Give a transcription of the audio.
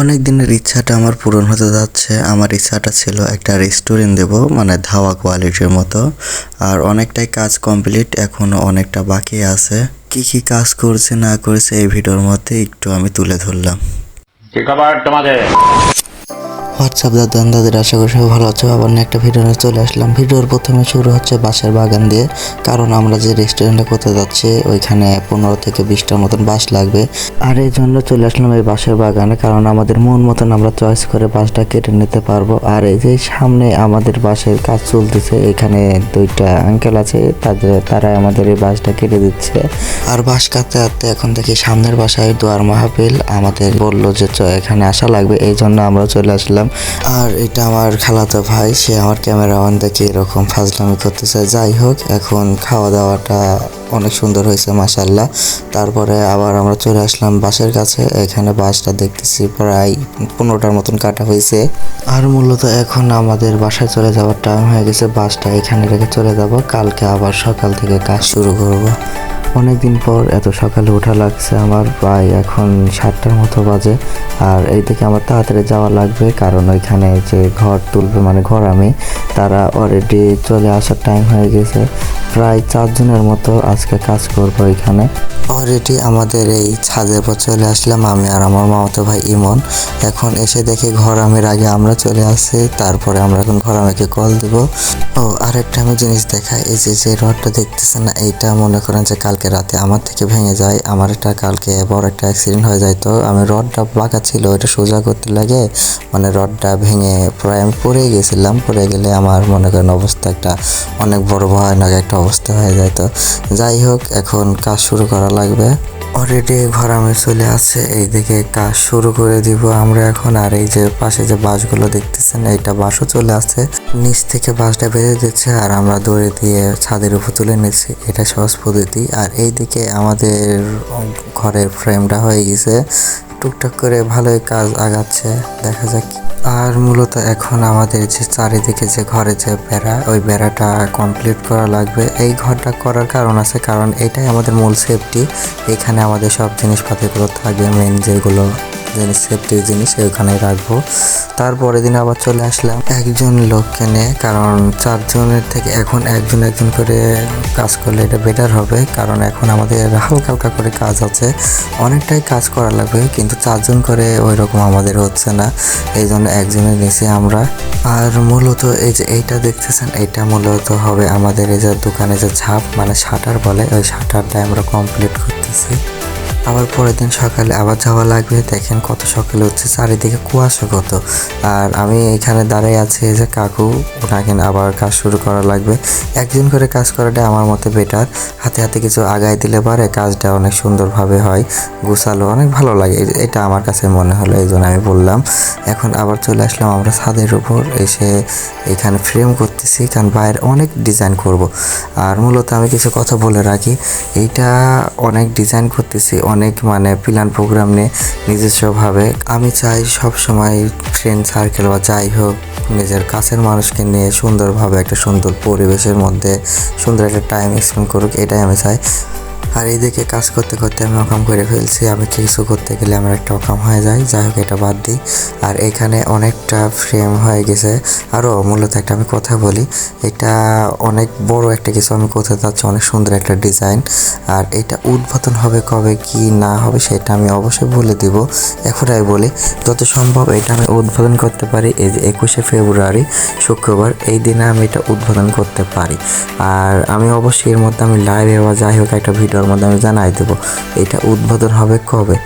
অনেক দিনের ইচ্ছাটা আমার পূরণ হতে যাচ্ছে। আমার ইচ্ছাটা ছিল একটা রেস্টুরেন্ট দেব মানে ধাওয়া কোয়ালিটির মতো। আর অনেকটাই কাজ কমপ্লিট এখনও অনেকটা বাকি আছে। কি কি কাজ করছে না করেছে এই ভিডিওর মধ্যে একটু আমি তুলে ধরলাম। তোমাদের? হোয়াটসঅ্যাপ দাদা দাদের আশা করি সবাই ভালো আছো। আবার একটা ভিডিও নিয়ে চলে আসলাম। ভিডিওর প্রথমে শুরু হচ্ছে বাঁশের বাগান দিয়ে। কারণ আমরা যে রেস্টুরেন্টে করতে যাচ্ছি, ওইখানে পনেরো থেকে বিশটার মতন বাস লাগবে। আর এই জন্য চলে আসলাম এই বাঁশের বাগানে। কারণ আমাদের মন মতন আমরা চয়েস করে বাঁশটা কেটে নিতে পারব। আর এই যে সামনে আমাদের বাসের কাজ চলতেছে, এখানে দুইটা আঙ্কেল আছে। তাদের তারা আমাদের এই বাসটা কেটে দিচ্ছে। আর বাঁশ কাটতে কাটতে এখন দেখি সামনের বাসায় দোয়ার মাহফিল। আমাদের বলল যে এখানে আসা লাগবে। এই জন্য আমরা চলে আসলাম। আর এটা আমার খালাতো ভাই, সে আমার ক্যামেরা অন দেখে এরকম ফাজলামি করতে চায় যাই হোক, এখন খাওয়া দাওয়াটা অনেক সুন্দর হয়েছে মাসাল্লাহ তারপরে আবার আমরা চলে আসলাম বাসের কাছে। এখানে বাসটা দেখতেছি প্রায় পনেরোটার মতন কাটা হয়েছে। আর মূলত এখন আমাদের বাসায় চলে যাওয়ার টাইম হয়ে গেছে। বাসটা এখানে রেখে চলে যাব। কালকে আবার সকাল থেকে কাজ শুরু করব। অনেকদিন পর এত সকালে ওঠা লাগছে আমার, প্রায় এখন সাতটার মতো বাজে। আর এই দিকে আমার তাড়াতাড়ি যাওয়া লাগবে, কারণ ওইখানে যে ঘর তুলবে মানে ঘর আমি, তারা অলরেডি চলে আসার টাইম হয়ে গেছে। প্রায় চারজনের মতো আজকে কাজ করব এখানে। অলরেডি আমাদের এই ছাদের পর চলে আসলাম আমি আর আমার মামাতো ভাই ইমন। এখন এসে দেখে ঘর আমির আগে আমরা চলে আসি তারপরে আমরা এখন ঘর আমিকে কল দিব। ও আরেকটা আমি জিনিস দেখাই, এই যে যে রডটা দেখতেছেন না, এইটা মনে করেন যে কালকে রাতে আমার থেকে ভেঙে যায়, আমার একটা কালকে বড় একটা অ্যাক্সিডেন্ট হয়ে যায়। তো আমি রডটা বাঁকা ছিল ওটা সোজা করতে লাগে মানে রডটা ভেঙে প্রায় আমি পড়ে গেছিলাম, পড়ে গেলে আমার মনে করেন অবস্থা একটা, অনেক বড় ভয়ানক একটা অবস্থা হয়ে যায়। তো যাই হোক, এখন কাজ শুরু করা লাগবে। অলরেডি ঘর আমি চলে আসছে, এইদিকে কাজ শুরু করে দিব। আমরা এখন আর এই যে পাশে যে বাসগুলো দেখতেছেন, এইটা বাসও চলে আসছে। নিচ থেকে বাসটা বেঁধে দিচ্ছে আর আমরা দৌড়ে দিয়ে ছাদের উপর তুলে নিচ্ছি। এটা সহজ পদ্ধতি। আর এইদিকে আমাদের ঘরের ফ্রেমটা হয়ে গেছে। টুকটাক করে ভালোই কাজ আগাচ্ছে। দেখা যাক আর মূলত এখন আমাদের যে চারিদিকে যে ঘরে যে বেড়া, ওই বেড়াটা কমপ্লিট করা লাগবে। এই ঘরটা করার কারণ আছে কারণ এটাই আমাদের মূল সেফটি এখানে আমাদের সব জিনিসপাতিগুলো থাকবে মেন যেগুলো জিনিস সেফটির জিনিস ওখানে রাখব। তারপরের দিন আবার চলে আসলাম একজন লোককে নিয়ে, কারণ চারজনের থেকে এখন একজন একজন করে কাজ করলে এটা বেটার হবে, কারণ এখন আমাদের হালকা হালকা করে কাজ আছে। অনেকটাই কাজ করা লাগবে, কিন্তু চারজন করে ওই রকম আমাদের হচ্ছে না এই জন্য একজনের নিচে আমরা। আর মূলত এই যে এইটা দেখতেছেন, এইটা মূলত হবে আমাদের এই যে দোকানে যে ছাপ মানে শাটার বলে, ওই শাটারটা আমরা কমপ্লিট করতেছি। আবার পরের দিন সকালে আবার যাওয়া লাগবে। দেখেন কত সকালে হচ্ছে চারিদিকে কুয়াশা কত। আর আমি এখানে দাঁড়িয়ে আছি যে কাকু, ওনাকে আবার কাজ শুরু করা লাগবে। একদিন করে কাজ করাটা আমার মতে বেটার হাতে হাতে কিছু আগায় দিলে পারে, কাজটা অনেক সুন্দরভাবে হয়, গুছালো, অনেক ভালো লাগে। এটা আমার কাছে মনে হলো, এই জন্য আমি বললাম। এখন আবার চলে আসলাম আমরা ছাদের উপর, এসে এখানে ফ্রেম করতেছি, কারণ বাইরে অনেক ডিজাইন করব। আর মূলত আমি কিছু কথা বলে রাখি, এইটা অনেক ডিজাইন করতেছি অনেক মানে প্ল্যান প্রোগ্রাম নিয়ে নিজস্বভাবে। আমি চাই সব সময় ফ্রেন্ড সার্কেল বা যাই হোক, নিজের কাছের মানুষকে নিয়ে সুন্দরভাবে একটা সুন্দর পরিবেশের মধ্যে সুন্দর একটা টাইম স্পেন্ড করুক, এটাই আমি চাই। আর এইদিকে কাজ করতে করতে আমি অকাম করে ফেলছি। আমি কিছু করতে গেলে আমার একটা অকাম হয়ে যায়। যাই হোক, এটা বাদ দিই। আর এখানে অনেকটা ফ্রেম হয়ে গেছে। আরও মূলত একটা আমি কথা বলি। এটা অনেক বড় একটা কিছু আমি কোথায় যাচ্ছি। অনেক সুন্দর একটা ডিজাইন আর এটা উদ্বোধন হবে কবে, কি না হবে, সেটা আমি অবশ্যই বলে দিব। এখন আমি বলি, যত সম্ভব এটা আমি উদ্বোধন করতে পারি। এই যে একুশে ফেব্রুয়ারি, শুক্রবার, এই দিনে আমি এটা উদ্বোধন করতে পারি। আর আমি অবশ্যই এর মধ্যে আমি লাইভে বা যাই হোক একটা ভিডিওর মধ্যে আমি জানাই দেব। এটা উদ্বোধন হবে কবে?